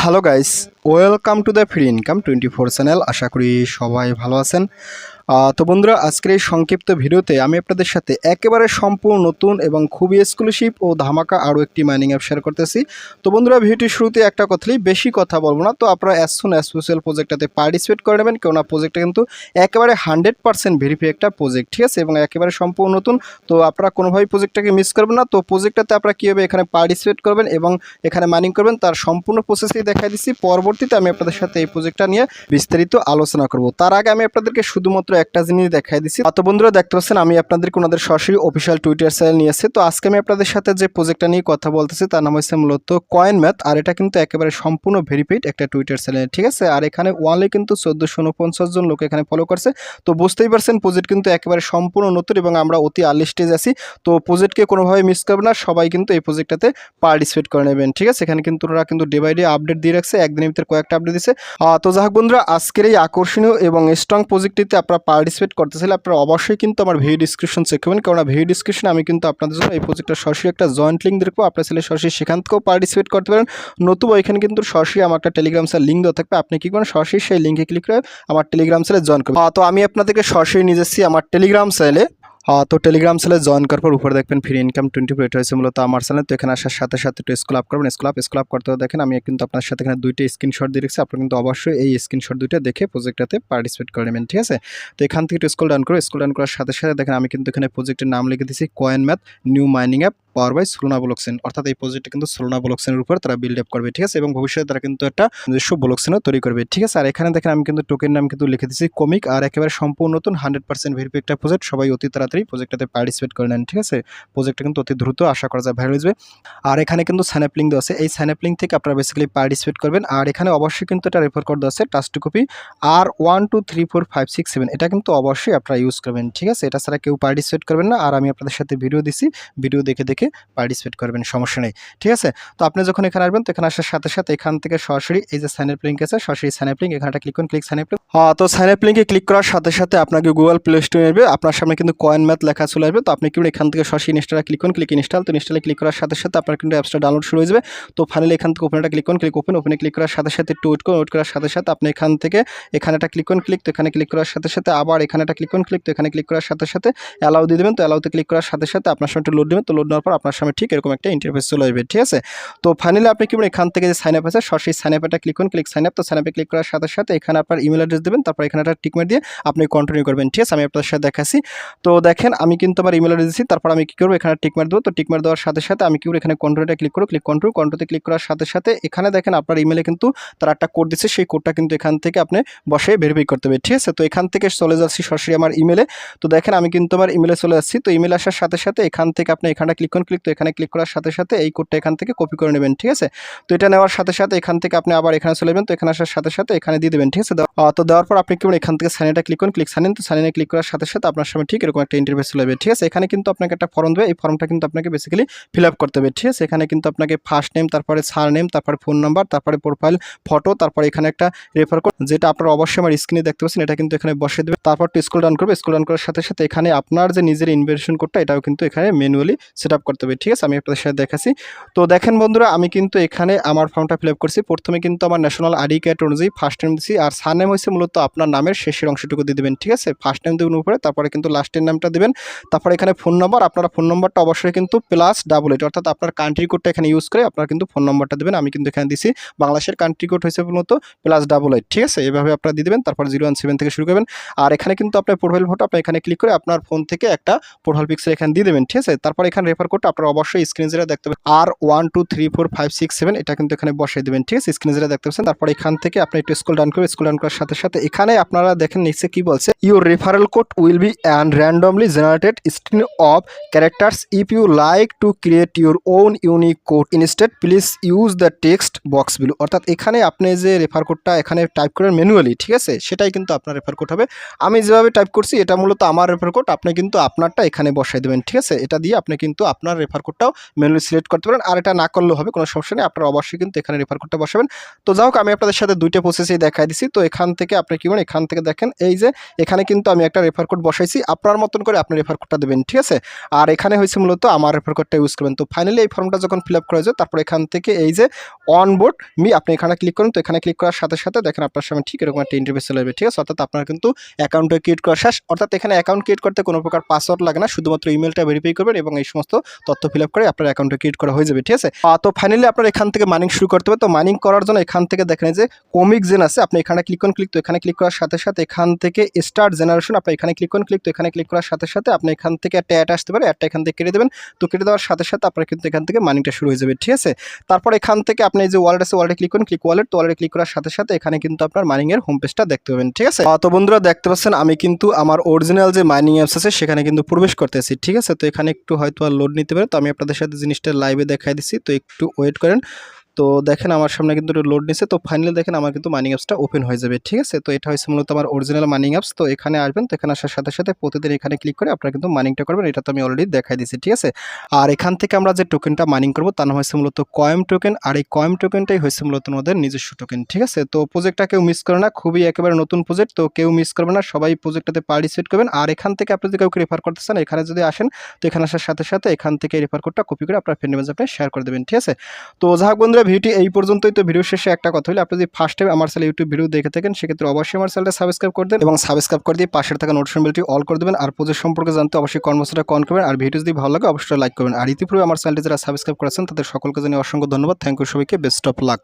Hello guys Welcome to the free income twenty four channel. আশা করি সবাই ভালো আছেন। তো বন্ধুরা, আজকের এই সংক্ষিপ্ত ভিডিওতে আমি আপনাদের সাথে একেবারে সম্পূর্ণ নতুন এবং খুবই এক্সক্লুসিভ ও ধামাকা আরও একটি মাইনিং অ্যাপ শেয়ার করতেছি। তো বন্ধুরা ভিডিওটির শুরুতে একটা কথাই, বেশি কথা বলব না। তো আপনারা অ্যাজ সুন অ্যাজ স্পেশাল প্রজেক্টটাতে পার্টিসিপেট করে নেবেন, কেননা প্রজেক্টটা কিন্তু একেবারে হান্ড্রেড পার্সেন্ট ভেরিফাই একটা প্রজেক্ট ঠিক আছে? এবং একেবারে সম্পূর্ণ নতুন। তো আপনারা কোনোভাবেই প্রজেক্টটাকে মিস করবেন না। তো প্রজেক্টটাতে আপনারা কীভাবে এখানে পার্টিসিপেট করবেন এবং এখানে মাইনিং করবেন, তার সম্পূর্ণ প্রসেসই দেখাই দিচ্ছি। পরবর্তীতে আমি আপনাদের সাথে এই প্রজেক্টটা নিয়ে বিস্তারিত আলোচনা করব। তার আগে আমি আপনাদেরকে শুধুমাত্র একটা জিনিস দেখাই দিচ্ছি তো বন্ধুরা, দেখতে পাচ্ছেন, আমি আপনাদেরকে ওনাদের সরাসরি অফিসিয়াল টুইটার চ্যানেল নিয়ে এসেছি। তো আজকে আমি আপনাদের সাথে যে প্রজেক্টটা নিয়ে কথা বলতেছি, তার নাম হচ্ছে মূলত কয়েন ম্যাথ আর এটা কিন্তু একেবারে সম্পূর্ণ ভেরিফাইড একটা টুইটার চ্যানেল ঠিক আছে? আর এখানে ওয়ানলি কিন্তু চোদ্দোশো উনপঞ্চাশ জন লোক এখানে ফলো করছে। তো বুঝতেই পারছেন প্রজেক্ট কিন্তু একেবারে সম্পূর্ণ নতুন এবং আমরা অতি আর্লি স্টেজ আছি। তো প্রজেক্টকে কোনোভাবে মিস করবে না, সবাই কিন্তু এই প্রজেক্টটাতে পার্টিসিপেট করে নেবেন, ঠিক আছে? এখানে কিন্তু ওরা কিন্তু ডে বাই ডে আপডেট দিয়ে রাখছে। একদিনের ভিতরে কয়েকটা আপডেট দিছে। তো যাই বন্ধুরা আজকের এই আকর্ষণীয় এবং স্ট্রং প্রজেক্টটিতে আপনারা পার্টিসিপেট করতে চাইলে আপনারা অবশ্যই কিন্তু আমার ভিডিও ডিসক্রিপশন চেক করবেন। কারণ ভিডিও ডিসক্রিপশনে আমি কিন্তু আপনাদের জন্য এই প্রজেক্টটা সরাসরি একটা জয়েন্ট লিঙ্ক দেখব আপনার ছেলে সরাসরি সেখান থেকেও পার্টিসিপেট করতে পারেন। নতুবা এখানে কিন্তু সরাসরি আমার একটা টেলিগ্রাম স্যার লিঙ্ক দেওয়া থাকবে। আপনি কি করেন সরাসরি সেই লিঙ্কে ক্লিক করে আমার টেলিগ্রাম চ্যানেলে জয়েন করবেন। তো আমি আপনাদেরকে সরাসরি নিয়ে যাচ্ছি আমার টেলিগ্রাম আহ, তো টেলিগ্রাম চ্যানেলে জয়েন করার পর উপরে দেখবেন ফ্রি ইনকাম টোয়েন্টি ফোর এটা হয়েছে মূলত আমার চ্যানেল তো এখানে আসার সাথে সাথে একটু স্কুল আপ করবেন স্কুল আপ স্কুল আপ করতে দেখেন আমি কিন্তু আপনার সাথে এখানে দুইটা স্ক্রিনশট দিয়ে রেখেছি। আপনার কিন্তু অবশ্যই এই স্ক্রিনশট দুইটা দেখে প্রজেক্টটাতে পার্টিসিপেট করে নেবেন, ঠিক আছে? তো এখান থেকে একটু স্কুল ডান করে। স্কুল ডান করার সাথে সাথে দেখেন আমি কিন্তু এখানে প্রজেক্টের নাম লিখে দিয়েছি coin math new mining app power by Solana blockchain অর্থাৎ এই প্রজেক্টটা কিন্তু সোলনা ব্লকসেনের উপর তারা বিল্ড আপ করবে, ঠিক আছে? এবং ভবিষ্যতে তারা কিন্তু একটা নিজস্ব ব্লকসেনও তৈরি করবে, ঠিক আছে? আর এখানে দেখেন আমি কিন্তু টোকেন নাম কিন্তু লিখে দিচ্ছি কমিক আর একেবারে সম্পূর্ণ নতুন হান্ড্রেড পার্সেন্ট ভেরিফাই একটা প্রজেক্ট সবাই অতি তাড়াতাড়ি প্রজেক্টটাতে পার্টিসিপেট করে নেন, ঠিক আছে? প্রজেক্টটা কিন্তু অতি দ্রুত আশা করা যায় ভাইরাল যাবে। আর এখানে কিন্তু স্যানাপ লিঙ্ক দেওয়া আছে, এই স্যানাপ লিঙ্ক থেকে আপনারা বেসিক্যালি পার্টিসিপেট করবেন, আর এখানে অবশ্যই কিন্তু এটা রেফার কোড দেওয়া আছে টাস্ট কপি আর one two three four five six seven এটা কিন্তু অবশ্যই আপনারা ইউজ করবেন, ঠিক আছে? এটা ছাড়া কেউ পার্টিসিপেট করবেন না, আর আমি আপনাদের সাথে ভিডিও দিছি ভিডিও দেখে দেখে পার্টিসিপেট করবেন, সমস্যা নেই, ঠিক আছে? তো আপনি যখন এখানে আসবেন, তো এখানে আসার সাথে সাথে এখান থেকে সরাসরি এই যে সাইন আপ লিঙ্ক আছে, সরাসরি সাইন আপ লিঙ্ক এখানটা ক্লিক করুন ক্লিক সাইন আপ হ্যাঁ তো সাইন আপ লিঙ্কে ক্লিক করার সাথে সাথে আপনাকে গুগল প্লে স্টোরে আসবে, আপনার সামনে কিন্তু কয়েন ম্যাথ লেখা চলে আসবে, তো আপনি কিন্তু এখান থেকে সরাসরি ইনস্টলে ক্লিক করুন ক্লিক ইনস্টল তো ইনস্টলে ক্লিক করার সাথে সাথে আপনার কিন্তু অ্যাপসটা ডাউনলোড শুরু হয়ে যাবে। তো ফাইনালি এখান থেকে ওপেনটা ক্লিক করুন ক্লিক ওপেন ওপেনে ক্লিক করার সাথে সাথে একটু ওয়েট করুন ওয়েট করার সাথে সাথে আপনি এখান থেকে এখানে একটা ক্লিক করুন ক্লিক তো এখানে ক্লিক করার সাথে সাথে আবার এখানে একটা ক্লিক করুন ক্লিক তো এখানে ক্লিক করার সাথে সাথে অ্যালাউ দিয়ে দেবেন, তো অ্যালাউতে ক্লিক করার সাথে সাথে আপনার একটু লোড দেবেন তো লোড নেওয়ার পর আপনার সামনে ঠিক এরকম একটা ইন্টারফেস চলে আসবে, ঠিক আছে? তো ফাইনালি আপনি কি করবেন এখান থেকে যে সাইন আপ আছে সরাসরি সাইন আপটা ক্লিক করুন ক্লিক সাইন আপ তো সাইন আপে ক্লিক করার সাথে সাথে এখানে আপনার ইমেল অ্যাড্রেস দেবেন, তারপর এখানে একটা টিকমার দিয়ে আপনি কন্টিনিউ করবেন, ঠিক আছে? আমি আপনার সাথে দেখাচ্ছি। তো দেখেন, আমি কিন্তু আমার ইমেল অ্যাড্রেস দিচ্ছি, তারপর আমি কি করব, এখানে টিকমার দেবো, তো টিকমার দেওয়ার সাথে সাথে আমি কি করব এখানে কন্ট্রোলটা ক্লিক করব ক্লিক কন্ট্রোল কন্ট্রোতে ক্লিক করার সাথে সাথে এখানে দেখেন আপনার ইমেলে কিন্তু তারা একটা কোড দিচ্ছে, সেই কোডটা কিন্তু এখান থেকে আপনি বসে ভেরিফাই করতে হবে, ঠিক আছে? তো এখান থেকে চলে যাচ্ছি সরাসরি আমার ইমেলে তো দেখেন, আমি কিন্তু আমার ইমেলে চলে যাচ্ছি তো ইমেল আসার সাথে সাথে এখান থেকে আপনি এখানে ক্লিক ক্লিক তো এখানে ক্লিক করার সাথে সাথে এই কোডটা এখান থেকে কপি করে নেবেন, ঠিক আছে? তো এটা নেওয়ার সাথে সাথে এখান থেকে আপনি আবার এখানে চলে যাবেন, তো এখানে আসার সাথে সাথে এখানে দিয়ে দেবেন, ঠিক আছে? তো দেওয়ার পর আপনি কি করবেন এখান থেকে সাইনটা ক্লিক করুন ক্লিক সাইন তো সাইনে ক্লিক করার সাথে সাথে আপনার সামনে ঠিক এরকম একটা ইন্টারভেস চলে যাবে, ঠিক আছে? এখানে কিন্তু আপনাকে একটা ফর্ম দেবে, এই ফর্মটা কিন্তু আপনাকে বেসিক্যালি ফিল আপ করতে হবে, ঠিক আছে? এখানে কিন্তু আপনাকে ফার্স্ট নেম তারপরে সার নেম তারপরে ফোন নাম্বার তারপরে প্রোফাইল ফটো তারপরে এখানে একটা রেফার কোড যেটা আপনারা অবশ্যই আমার স্ক্রিনে দেখতে পাচ্ছেন, এটা কিন্তু এখানে বসে দেবে। তারপর স্কুল ডাউন করবে স্কুল ডাউন করার সাথে সাথে এখানে আপনার যে নিজের ইনভেস্টমেন্ট কোডটা এটাও কিন্তু এখানে ম্যানুয়ালি সেট আপ করতে হবে, ঠিক আছে? আমি আপনাদের সাথে দেখাচ্ছি। তো দেখেন বন্ধুরা, আমি কিন্তু এখানে আমার ফর্মটা ফিল করছি। প্রথমে কিন্তু আমার ন্যাশনাল আইডি কার্ড অনুযায়ী ফার্স্ট নেম দিচ্ছি আর সার নেম হচ্ছে মূলত আপনার নামের শেষের অংশটুকু দিয়ে দেবেন, ঠিক আছে? ফার্স্ট নেম দেবেন উপরে, তারপরে কিন্তু লাস্টের নামটা দেবেন। তারপরে এখানে ফোন নম্বর আপনারা ফোন নম্বরটা অবশ্যই কিন্তু প্লাস ডাবল এইট অর্থাৎ আপনার কান্ট্রি কোডটা এখানে ইউজ করে আপনারা কিন্তু ফোন নম্বরটা দেবেন। আমি কিন্তু এখানে দিছি বাংলাদেশের কান্ট্রি কোড হয়েছে মূলত প্লাস ডাবল এইট ঠিক আছে? এভাবে আপনারা দিয়ে দেবেন, তারপর জিরো ওয়ান সেভেন থেকে শুরু করবেন। আর এখানে কিন্তু আপনার প্রোফাইল ফটো আপনি এখানে ক্লিক করে আপনার ফোন থেকে একটা প্রোফাইল পিক্সেল এখানে দিয়ে দেবেন, ঠিক আছে? তারপর এখানে রেফার কোডটা আপনারা অবশ্যই স্ক্রিন যেটা দেখতে পাবেন। আর one two three four five six seven এটা কিন্তু এখানে বসিয়ে দেবেন, ঠিক আছে? স্ক্রিন যেটা দেখতে পাচ্ছেন। তারপর এখান থেকে আপনি একটু স্কুল ডাউন করবেন স্কুল ডাউন করার সাথে সাথে এখানে আপনারা দেখেন নিচে কি বলছে your referral code will be and randomly generated screen of characters if you like to create your own unique code instead please use the text box below অর্থাৎ এখানে আপনি যে রেফার কোডটা এখানে টাইপ করেন ম্যানুয়ালি ঠিক আছে? সেটাই কিন্তু আপনার রেফার কোড হবে। আমি যেভাবে টাইপ করছি, এটা মূলত আমার রেফার কোড আপনি কিন্তু আপনারটা এখানে বসাই দেবেন, ঠিক আছে? এটা দিয়ে আপনি কিন্তু আপনার আপনার রেফার কোডটাও ম্যানুয়ালি সিলেক্ট করতে পারেন। আর এটা না করলেও হবে, কোনো সমস্যা নেই। আপনারা অবশ্যই কিন্তু এখানে রেফার কোডটা বসাবেন। তো যাই হোক, আমি আপনাদের সাথে দুইটা প্রসেসেই দেখাই দিছি। তো এখান থেকে আপনি কি করেন এখান থেকে দেখেন, এই যে এখানে কিন্তু আমি একটা রেফার কোড বসাইছি। আপনার মতন করে আপনি রেফার কোডটা দেবেন, ঠিক আছে? আর এখানে হয়েছে মূলত আমার রেফার কোডটা ইউজ করবেন। তো ফাইনালি এই ফর্মটা যখন ফিল আপ করা যায় তারপর এখান থেকে এই যে অন বোর্ড মি আপনি এখানে ক্লিক করুন। তো এখানে ক্লিক করার সাথে সাথে দেখেন আপনার সামনে ঠিক এরকম একটা ইন্টারভিউ চলে যাবে ঠিক আছে? অর্থাৎ আপনার কিন্তু অ্যাকাউন্টে ক্রিয়েট করা শেষ। অর্থাৎ এখানে অ্যাকাউন্ট ক্রিয়েট করতে কোনো প্রকার পাসওয়ার্ড লাগে না। শুধুমাত্র ইমেলটা ভেরিফাই করবেন এবং এই সমস্ত তথ্য ফিল করে আপনার অ্যাকাউন্টে ক্রিয়েট করা হয়ে যাবে, ঠিক আছে? তো ফাইনালি আপনার এখান থেকে মাইনিং শুরু করতে হবে। তো মাইনিং করার জন্য এখান থেকে দেখেন যে কমিক জেন আছে, আপনি এখানে ক্লিক করুন ক্লিক তো এখানে ক্লিক করার সাথে সাথে এখান থেকে স্টার্ট জেনারেশন আপনি এখানে ক্লিক করুন ক্লিক তো এখানে ক্লিক করার সাথে সাথে আপনি এখান থেকে একটা অ্যাড আসতে পারে অ্যাডটা এখান থেকে কেটে দেবেন। তো কেটে দেওয়ার সাথে সাথে আপনার কিন্তু এখান থেকে মাইনিংটা শুরু হয়ে যাবে, ঠিক আছে? তারপর এখান থেকে আপনি যে ওয়ালেট আছে ওয়ালেটে ক্লিক করুন ক্লিক ওয়ালেট তো ওয়ালেটে ক্লিক করার সাথে সাথে এখানে কিন্তু আপনার মাইনিং এর হোম পেজটা দেখতে পাবেন, ঠিক আছে? তো বন্ধুরা দেখতে পাচ্ছেন, আমি কিন্তু আমার অরিজিনাল যে মাইনিং অ্যাপস আছে, সেখানে কিন্তু প্রবেশ করতেছি, ঠিক আছে? তো এখানে একটু হয়তো আর লোড নিতে পারেন। তো আমি আপনাদের সাথে জিনিসটা লাইভে দেখাই দিচ্ছি। তো একটু ওয়েট করেন। তো দেখেন আমার সামনে কিন্তু লোড নিছে। তো ফাইনালি দেখেন আমার কিন্তু মাইনিং অ্যাপসটা ওপেন হয়ে যাবে, ঠিক আছে? তো এটা হচ্ছে মূলত আমার অরিজিনাল মাইনিং অ্যাপস তো এখানে আসবেন, তো এখানে আসার সাথে সাথে প্রতিদিন এখানে ক্লিক করে আপনারা কিন্তু মাইনিংটা করবেন। এটা তো আমি অলরেডি দেখাই দিয়েছি, ঠিক আছে? আর এখান থেকে আমরা যে টোকেনটা মাইনিং করব, তার নাম হচ্ছে মূলত কয়েম টোকেন আর এই কয়েম টোকেনটাই হয়েছে মূলত আমাদের নিজস্ব টোকেন ঠিক আছে? তো প্রজেক্টটা কেউ মিস করে না, খুবই একেবারে নতুন প্রজেক্ট তো কেউ মিস করবে না, সবাই প্রজেক্টটাতে পার্টিসিপেট করবেন। আর এখান থেকে আপনি যদি কাউকে রেফার করতে চান, এখানে যদি আসেন, তো এখানে আসার সাথে সাথে এখান থেকে রেফার কোডটা কপি করে আপনার ফ্রেন্ড আপনি শেয়ার করে দেবেন, ঠিক আছে? তো যাই হোক বন্ধুরা, ভিডিওটি এই পর্যন্তই। তো ভিডিও শেষে একটা কথা হলো, আপনি যদি ফার্স্ট টাইম আমার চ্যানেল ইউটিউব ভিডিও দেখে থাকেন, সেক্ষেত্রে অবশ্যই আমার চ্যানেলটা সাবস্ক্রাইব করে দেন এবং সাবস্ক্রাইব করে দিয়ে পাশে থাকা নোটিফিকেশন বেলটি অল করে দেবেন। আর পুজোর সম্পর্কে জানতে অবশ্যই কর্মসূচিটা কন করবেন। আর ভিডিও যদি ভালো লাগে, অবশ্যই লাইক করবেন। আর ইতিপূর্বে আমার চ্যানেলটি যারা সাবস্ক্রাইব করেছেন, তাদের সকলকে জানিয়ে অসংখ্য ধন্যবাদ। থ্যাংক ইউ সবাইকে। Best of luck